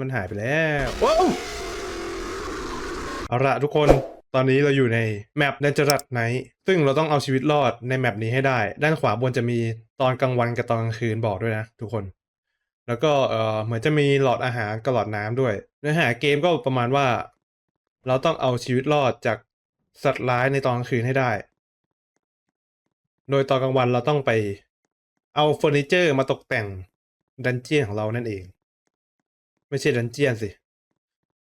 มันหายไปแล้วว้าวเอาละทุกคนตอนนี้เราอยู่ในแมปในจรัสไนท์ซึ่งเราต้องเอาชีวิตรอดในแมปนี้ให้ได้ ด้านขวาบนจะมีตอนกลางวันกับตอนกลางคืนบอกด้วยนะทุกคน แล้วก็เออเหมือนจะมีหลอดอาหารกับหลอดน้ำด้วยเนื้อหาเกมก็ประมาณว่า เราต้องเอาชีวิตรอดจากสัตว์ร้ายในตอนกลางคืนให้ได้ โดยตอนกลางวันเราต้องไปเอาเฟอร์นิเจอร์มาตกแต่งดันเจี้ยนของเรานั่นเอง ไม่ใช่ดันเจียนสิ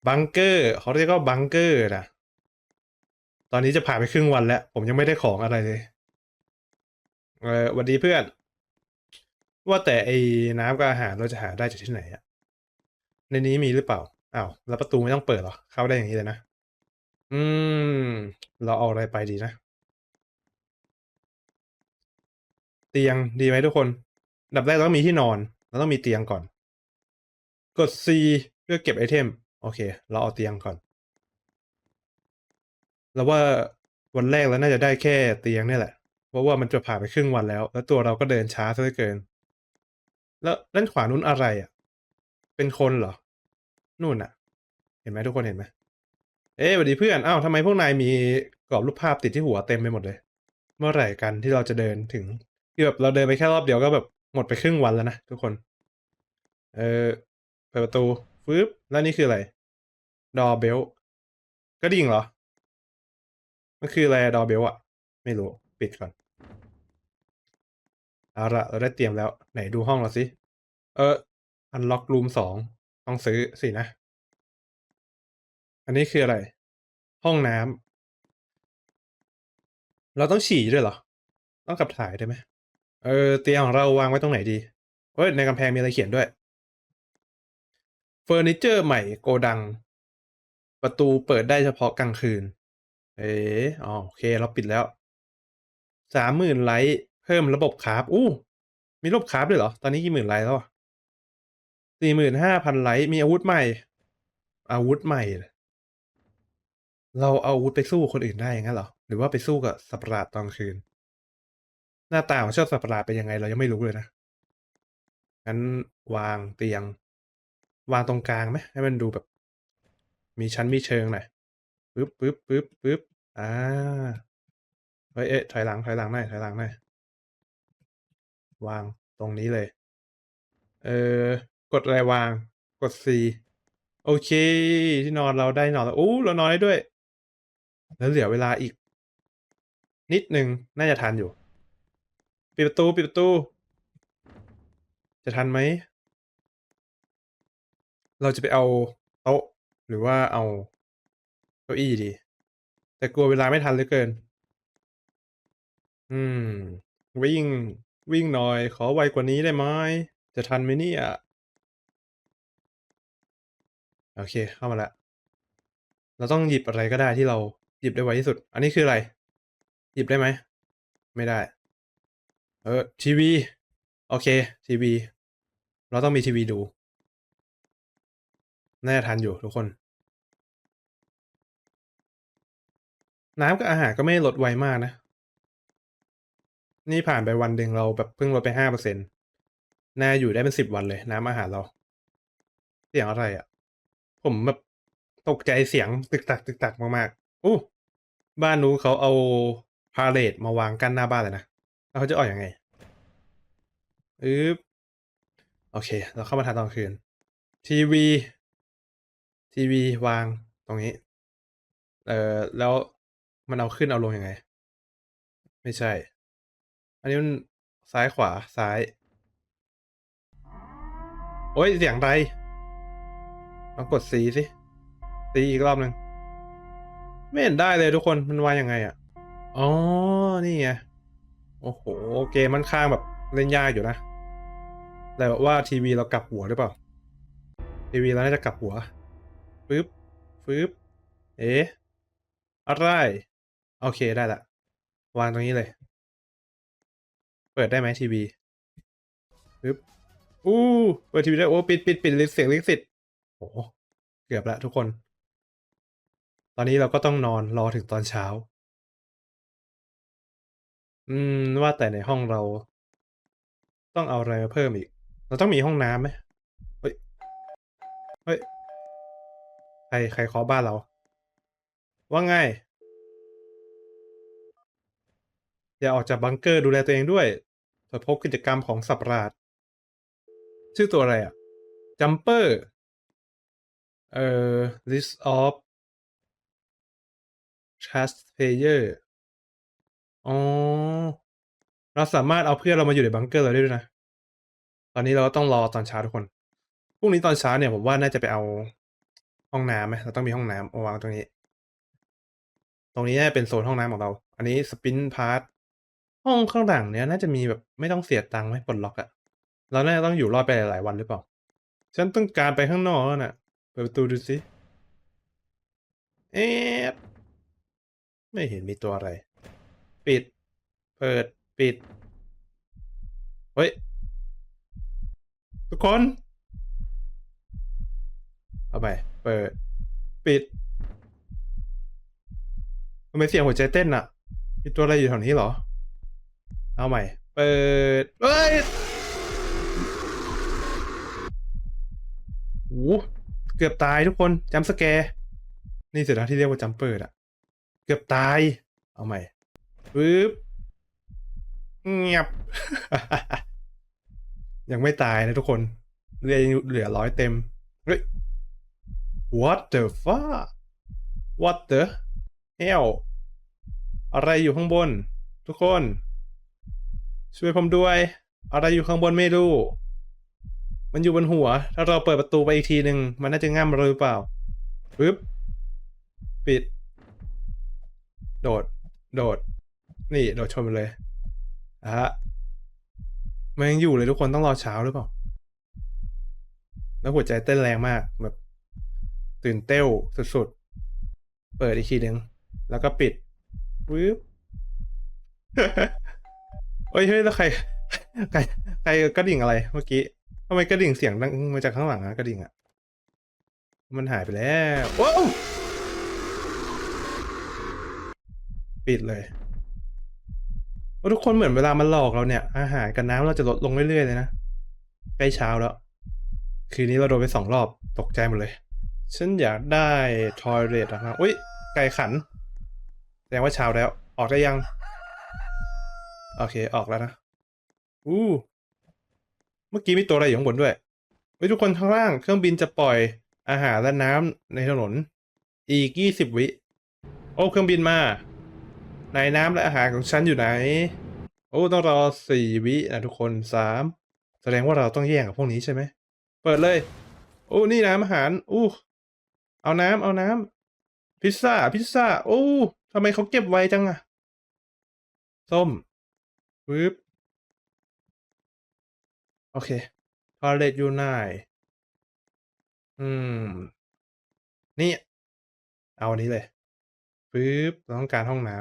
บังเกอร์เขาเรียกว่าบังเกอร์นะตอนนี้จะผ่านไปครึ่งวันแล้ว ผมยังไม่ได้ของอะไรเลยเออหวันดีเพื่อน ว่าแต่ไอ้น้ำกับอาหารเราจะหาได้จากที่ไหนอะในนี้มีหรือเปล่าอ้าวแล้วประตูไม่ต้องเปิดหรอ เข้าได้อย่างนี้เลยนะ อืม เราเอาอะไรไปดีนะ เตียงดีไหมทุกคนดับแรกต้องมีที่นอน เราต้องมีเตียงก่อน กด C เพื่อเก็บไอเทม โอเค เราเอาเตียงก่อน แล้วว่าวันแรกแล้วน่าจะได้แค่เตียงนี่แหละ เพราะว่ามันจะผ่านไปครึ่งวันแล้ว แล้วตัวเราก็เดินช้าซะเหลือเกิน แล้วด้านขวานู้นอะไรอะ เป็นคนเหรอ นู่นอะ เห็นไหมทุกคนเห็นไหมเอ๊ะสวัสดีเพื่อน อ้าวทำไมพวกนายมีกรอบรูปภาพติดที่หัวเต็มไปหมดเลย เมื่อไหร่กันที่เราจะเดินถึงคือแบบเราเดินไปแค่รอบเดียวก็แบบหมดไปครึ่งวันแล้วนะทุกคน เออ ปิดประตูฟึบแล้วนี่คืออะไร ดอเบล ก็ดิ่งเหรอ มันคืออะไรดอเบลอะไม่รู้ ปิดก่อน เอาละเราได้เตรียมแล้ว ไหนดูห้องเราสิ เอออันล็อกรูมสองต้องซื้อสินะ อันนี้คืออะไร ห้องน้ำ เราต้องฉี่ด้วยเหรอ ต้องขับถ่ายได้ไหม เออ เตียงของเราวางไว้ตรงไหนดี เฮ้ย ในกำแพงมีอะไรเขียนด้วย เฟอร์นิเจอร์ใหม่โกดัง ประตูเปิดได้เฉพาะกลางคืน เอ๋ออโอเคเราปิดแล้วสามหมื่นไลท์เพิ่มระบบคราฟอู้ มีระบบคราฟด้วยเหรอ ตอนนี้กี่หมื่นไลท์แล้วสี่หมื่นห้าพันไลท์มีอาวุธใหม่ อาวุธใหม่ เราเอาอาวุธไปสู้คนอื่นได้ย่างนั้นเหรอ หรือว่าไปสู้กับสัประหลาดตอนคืน หน้าตาของเจ้าสัประหลาดเป็นยังไงเรายังไม่รู้เลยนะงั้นวางเตียง วางตรงกลางไหมให้มันดูแบบ มีชั้นมีเชิงหน่อยปึ๊บปึ๊บปึ๊บปึ๊บอ่าเฮ้ยเอ๊ะถอยหลังถอยหลังหน่อยถอยหลังหน่อยวางตรงนี้เลย เออกดอะไรวางกด C โอเค ที่นอนเราได้นอนแล้วโอ้เรานอนได้ด้วย แล้วเหลือเวลาอีก นิดหนึ่งน่าจะทันอยู่ ปิดประตู ปิดประตู จะทันไหม เราจะไปเอาโต๊ะหรือว่าเอาเก้าอี้ดี แต่กลัวเวลาไม่ทันเหลือเกิน อืม วิ่ง วิ่งหน่อย ขอไวกว่านี้ได้ไหมจะทันไหมเนี่ย โอเค เข้ามาแล้วเราต้องหยิบอะไรก็ได้ที่เราหยิบได้ไวที่สุด อันนี้คืออะไร หยิบได้ไหม ไม่ได้ เออทีวี โอเค ทีวี เราต้องมีทีวีดู น่าจะทันอยู่ทุกคน น้ำกับอาหารก็ไม่ลดไวมากนะ นี่ผ่านไปวันหนึ่งเราแบบเพิ่งลดไปห้าเปอร์เซ็นต์น่าอยู่ได้เป็นสิบวันเลย น้ำอาหารเรา เสียงอะไรอะ่ะ ผมแบบตกใจเสียงตึกตักตึกตักมากๆอู้บ้านนู้นเขาเอาพาเลทมาวางกั้นหน้าบ้านเลยนะแล้วเขาจะออกอยังไงอึ๊บโอเค เราเข้ามาทานตอนคืน ทีวี ทีวีวางตรงนี้ เอ่อ แล้วมันเอาขึ้นเอาลงยังไง ไม่ใช่ อันนี้มันซ้ายขวาซ้าย โอ้ยเสียงไรลองกดสีสิสีอีกรอบหนึ่งไม่เห็นได้เลยทุกคนมันวางยังไงอะอ๋อ นี่ไง โอ้โห เกมมันข้างแบบเล่นยากอยู่นะ แต่ว่าทีวีเรากลับหัวหรือเปล่า ทีวีเราน่าจะกลับหัว ปึ๊บปึ๊บเอ๊ะอะไร โอเคได้ละ วางตรงนี้เลย เปิดได้ไหมทีวีปึ๊บอู้เปิดทีวีได้ โอ้ ปิดปิดปิดเสียงลิขสิทธิ์โอ้เกือบละทุกคน ตอนนี้เราก็ต้องนอนรอถึงตอนเช้า อืม ว่าแต่ในห้องเรา ต้องเอาอะไรมาเพิ่มอีก เราต้องมีห้องน้ำไหมเฮ้ย เฮ้ย รใครเคาะบ้านเรา ว่าไง อย่าออกจากบังเกอร์ดูแลตัวเองด้วยตรวจพบกิจกรรมของสัตว์ประหลาดชื่อตัวอะไรอะจัมเปอร์เอ่อ list of trust player อ๋อ เราสามารถเอาเพื่อนเรามาอยู่ในบังเกอร์เราได้ด้วยนะ ตอนนี้เราก็ต้องรอตอนเช้าทุกคน พรุ่งนี้ตอนเช้าเนี่ยผมว่าน่าจะไปเอา ห้องน้ำไหมเราต้องมีห้องน้ำเอาวางตรงนี้ ตรงนี้น่าจะเป็นโซนห้องน้ำของเรา อันนี้สปินพาร์ทห้องข้างหลังเนี้ยน่าจะมีแบบไม่ต้องเสียตังค์ไหมปลดล็อกอะเราน่าจะต้องอยู่รอดไปหลายๆวันหรือเปล่า ฉันต้องการไปข้างนอกแล้วน่ะเปิดประตูดูสิเอ๊ะไม่เห็นมีตัวอะไร ปิด เปิด ปิด เฮ้ย ทุกคน เอาไป เปิด ปิดทำไมเสียงหัวใจเต้นอะมีตัวอะไรอยู่แถวนี้เหรอ เอาใหม่ เปิดเฮ้ยโอ้เกือบตายทุกคนจำสแกร์นี่เสร็จแล้วที่เรียกว่าจัมเปอร์อะเกือบตาย เอาใหม่ปึ๊บเงียบ ยังไม่ตายนะทุกคนเรือยังเหลือร้อยเต็ม เฮ้ย what the fuck what the hell อะไรอยู่ข้างบน ทุกคน ช่วยผมด้วย อะไรอยู่ข้างบนไม่รู้ มันอยู่บนหัว ถ้าเราเปิดประตูไปอีกทีหนึ่งมันน่าจะง่ำเราหรือเปล่าปึ๊บปิด โดด โดด นี่โดดชนไปเลยอะฮะมันยังอยู่เลยทุกคนต้องรอเช้าหรือเปล่า แล้วหัวใจเต้นแรงมากแบบ ตื่นเต้วสุดๆ เปิดอีกทีหนึ่งแล้วก็ปิดปึ๊บเฮ้ยเฮ้ยแล้วใครใครใครกระดิ่งอะไรเมื่อกี้ทำไมกระดิ่งเสียงดังมาจากข้างหลังอะกระดิ่งอะมันหายไปแล้วว้ปิดเลยโอ้ทุกคนเหมือนเวลามันหลอกเราเนี่ย อาหารกับน้ำเราจะลดลงเรื่อยๆเลยนะ ใกล้เช้าแล้ว คืนนี้เราโดนไปสองรอบตกใจหมดเลย ฉันอยากได้ทอยเลทนะครับอุ้ย ไก่ขัน แสดงว่าเช้าแล้ว ออกได้ยัง โอเค ออกแล้วนะ อู้ เมื่อกี้มีตัวอะไรอยู่ข้างบนด้วยไว้ทุกคนข้างล่าง เครื่องบินจะปล่อยอาหารและน้ำในถนน อีกยี่สิบวิ โอ้ เครื่องบินมา ในน้ำและอาหารของฉันอยู่ไหน โอ้ ต้องรอสี่วินะทุกคนสาม แสดงว่าเราต้องแย่งกับพวกนี้ใช่ไหม เปิดเลย โอ้ นี่น้ำอาหาร อู้ เอาน้ำเอาน้ำพิซซ่า พิซซ่า โอ้ทำไมเขาเก็บไวจังอะส้มปึ๊บโอเคพาเลตอยู่ไหนอืม นี่ เอาอันนี้เลยปึ๊บเราต้องการห้องน้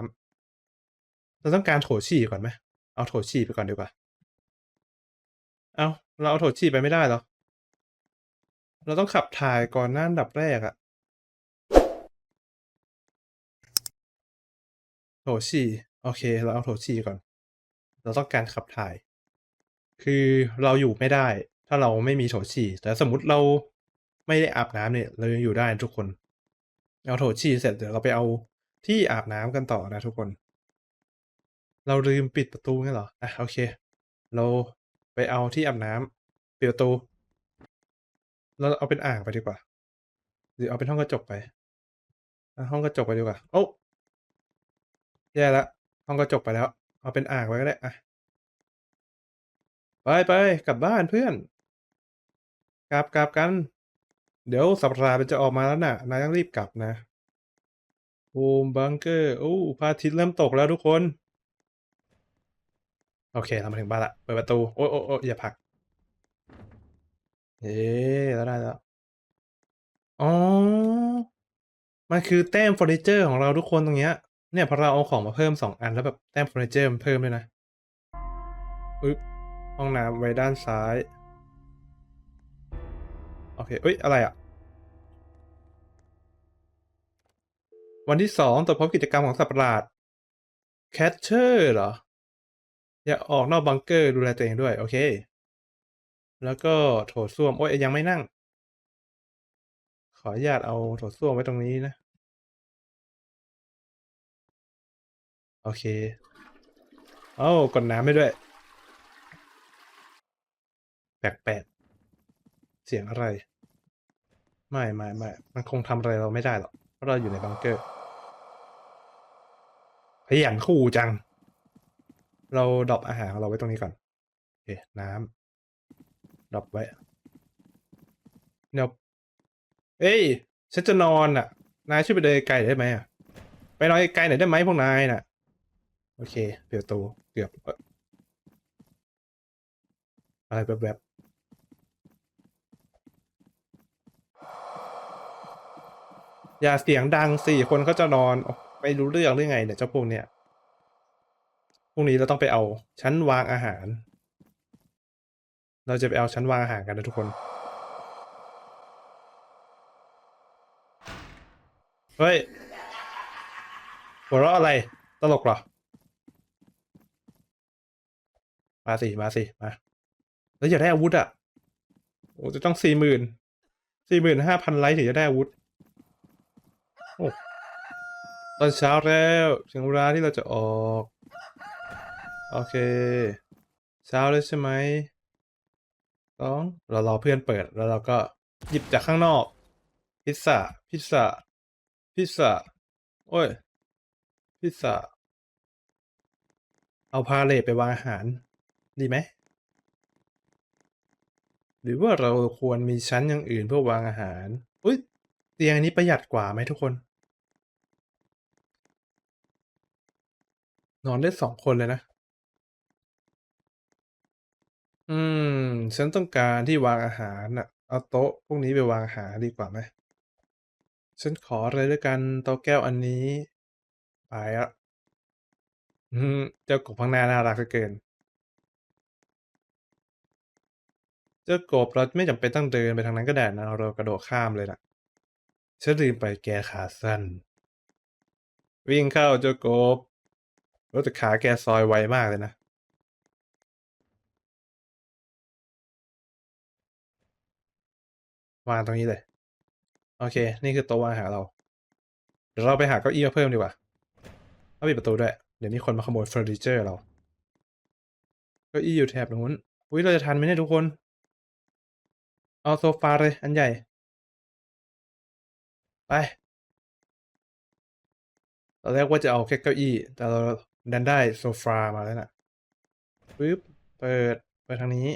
ำเราต้องการโถฉี่ก่อนไหมเอาโถฉี่ไปก่อนดีกว่า เอาเราเอาโถฉี่ไปไม่ได้หรอ เราต้องขับถ่ายก่อนหน้าอันดับแรกอะ โถฉี่โอเค เราเอาโถฉี่ก่อน เราต้องการขับถ่าย คือเราอยู่ไม่ได้ ถ้าเราไม่มีโถฉี่ แต่สมมติเราไม่ได้อาบน้ำเนี่ย เรายังอยู่ได้ทุกคน เอาโถฉี่เสร็จเดี๋ยวเราไปเอาที่อาบน้ำกันต่อนะทุกคน เราลืมปิดประตูงั้นเหรออะโอเค เราไปเอาที่อาบน้ำปิดประตูเราเอาเป็นอ่างไปดีกว่า หรือเอาเป็นห้องกระจกไปห้องกระจกไปดีกว่า โอ้ แย่ละห้องกระจกไปแล้ว เอาเป็นอ่างไว้ก็ได้อะไปไปกลับบ้านเพื่อนกลับกลับกัน เดี๋ยวสัปดาห์มันจะออกมาแล้วน่ะนายต้องรีบกลับนะโฮมบังเกอร์โอ้พระอาทิตย์เริ่มตกแล้วทุกคน โอเคเรามาถึงบ้านละเปิดประตู โอ้ยโอ้ยโอ้ยอย่าผลักเอ๊แล้วได้แล้วอ๋อ มันคือแต้มเฟอร์นิเจอร์ของเราทุกคนตรงเนี้ย เนี่ยพอเราเอาของมาเพิ่มสองอันแล้วแบบแต้มเฟอร์นิเจอร์มันเพิ่มด้วยนะปึ๊บห้องน้ำไว้ด้านซ้าย โอเคเอ้ย อะไรอะวันที่สองตรวจพบกิจกรรมของสัตว์ประหลาดแคชเชอร์เหรอ อย่าออกนอกบังเกอร์ดูแลตัวเองด้วย โอเค แล้วก็โถส้วม โอ้ยยังไม่นั่ง ขออนุญาตเอาโถส้วมไว้ตรงนี้นะ โอเค เอ้ากดน้ำไม่ด้วย แปลกๆ เสียงอะไร ไม่ไม่ไม่มันคงทำอะไรเราไม่ได้หรอก เพราะเราอยู่ในบังเกอร์ขยันคู่จัง เราดรอปอาหารของเราไว้ตรงนี้ก่อนโอเคน้ำดรอปไว้เดี๋ยวเอ้ย ฉันจะนอนอะ นายช่วยไปเดินไกลได้ไหมอะ ไปนอนไกลหน่อยได้ไหมพวกนายน่ะ โอเคเปิดประตูเกือบอะไรแบบๆอย่าเสียงดังสี่คนเขาจะนอนอไม่รู้เรื่องหรือไงเนี่ยเจ้าพวกเนี้ยพรุ่งนี้เราต้องไปเอาชั้นวางอาหาร เราจะไปเอาชั้นวางอาหารกันนะทุกคน เฮ้ยหัวเราะอะไร ตลกเหรอ มาสิ มาสิ มา แล้วอยากได้อาวุธอะ โอ้จะต้องสี่หมื่นสี่หมื่นห้าพันไลท์ถึงจะได้อาวุธ โอ้ ตอนเช้าแล้วถึงเวลาที่เราจะออก โอเค เช้าแล้วใช่ไหมต้องเรารอเพื่อนเปิดแล้วเราก็หยิบจากข้างนอก พิซซ่า พิซซ่า พิซซ่า โอ้ย พิซซ่า เอาพาเลทไปวางอาหาร ดีไหม หรือว่าเราควรมีชั้นอย่างอื่นเพื่อวางอาหารอุ้ยเตียงอันนี้ประหยัดกว่าไหมทุกคน นอนได้สองคนเลยนะ อืม ฉันต้องการที่วางอาหารน่ะ เอาโต๊ะพวกนี้ไปวางอาหารดีกว่าไหม ฉันขอเลยด้วยกันโต๊ะแก้วอันนี้ ไปอะอืมเจ้ากบข้างหน้าน่ารักเหลือเกิน เจ้ากบเราไม่จำเป็นต้องเดินไปทางนั้นก็ได้นะเรากระโดดข้ามเลยนะฉันลืมไปแกขาสั้น วิ่งเข้าเจ้ากบรถแต่ขาแกซอยไวมากเลยนะ วางตรงนี้เลย โอเค นี่คือโต๊ะวางหาเรา เดี๋ยวเราไปหาเก้าอี้มาเพิ่มดีกว่าแล้วปิดประตูด้วย เดี๋ยวมีคนมาขโมยเฟอร์นิเจอร์เรา เก้าอี้อยู่แถบนู้น อุ้ยเราจะทันไหมเนี่ยทุกคน เอาโซฟาเลย อันใหญ่ ไปตอนแรกว่าจะเอาแค่เก้าอี้ แต่เราดันได้โซฟามาแล้วน่ะปึ๊บเปิดเปิดทางนี้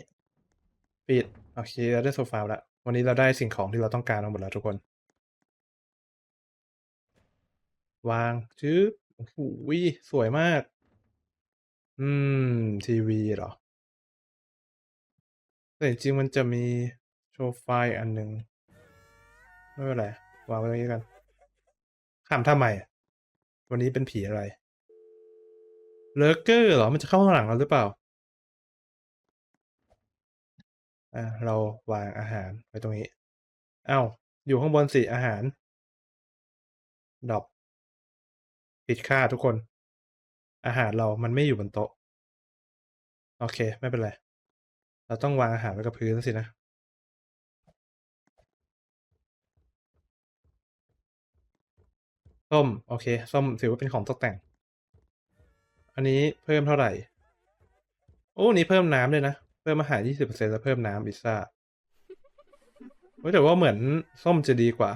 ปิด โอเค เราได้โซฟาแล้ว วันนี้เราได้สิ่งของที่เราต้องการมาหมดแล้วทุกคน วางชึบโอ้โหสวยมาก อืม ทีวีเหรอ แต่จริงๆมันจะมี โชว์ไฟล์อันหนึ่งไม่เป็นไรวางไว้ตรงนี้กันขำทำไมอะวันนี้เป็นผีอะไรเลอเกอร์เหรอ มันจะเข้าข้างหลังเราหรือเปล่าอะเราวางอาหารไว้ตรงนี้อ้าวอยู่ข้างบนสิอาหารดอปปิดค่าทุกคน อาหารเรามันไม่อยู่บนโต๊ะ โอเค ไม่เป็นไร เราต้องวางอาหารไว้กับพื้นสินะ ส้ม โอเคส้มถือว่าเป็นของตกแต่ง อันนี้เพิ่มเท่าไหร่ โอ้นี่เพิ่มน้ำด้วยนะ เพิ่มอาหาร20%แล้วเพิ่มน้ำพิซซ่าเฮ้ยแต่ว่าเหมือนส้มจะดีกว่า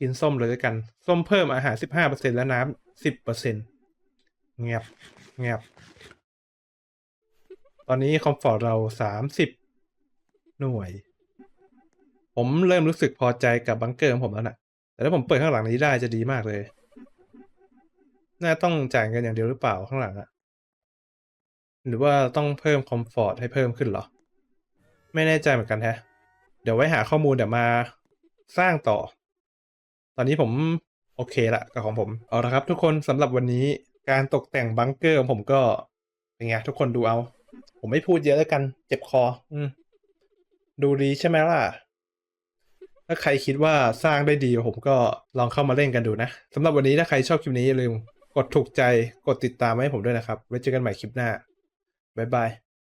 กินส้มเลยด้วยกัน ส้มเพิ่มอาหาร15%และน้ำ10%เงียบเงียบ ตอนนี้คอมฟอร์ตเรา30หน่วย ผมเริ่มรู้สึกพอใจกับบังเกอร์ของผมแล้วนะ แต่ถ้าผมเปิดข้างหลังนี้ได้จะดีมากเลย น่าต้องจ่ายเงินอย่างเดียวหรือเปล่าข้างหลังอะหรือว่าต้องเพิ่มคอมฟอร์ตให้เพิ่มขึ้นเหรอ ไม่แน่ใจเหมือนกันแฮะ เดี๋ยวไว้หาข้อมูลเดี๋ยวมาสร้างต่อ ตอนนี้ผมโอเคละกับของผม เอาละครับทุกคนสำหรับวันนี้การตกแต่งบังเกอร์ของผมก็เป็นไงทุกคนดูเอา ผมไม่พูดเยอะแล้วกัน เจ็บคอ อืมดูดีใช่ไหมล่ะ ถ้าใครคิดว่าสร้างได้ดีผมก็ลองเข้ามาเล่นกันดูนะสำหรับวันนี้ถ้าใครชอบคลิปนี้อย่าลืมกดถูกใจกดติดตามไว้ให้ผมด้วยนะครับ ไว้เจอกันใหม่คลิปหน้าบ๊ายบาย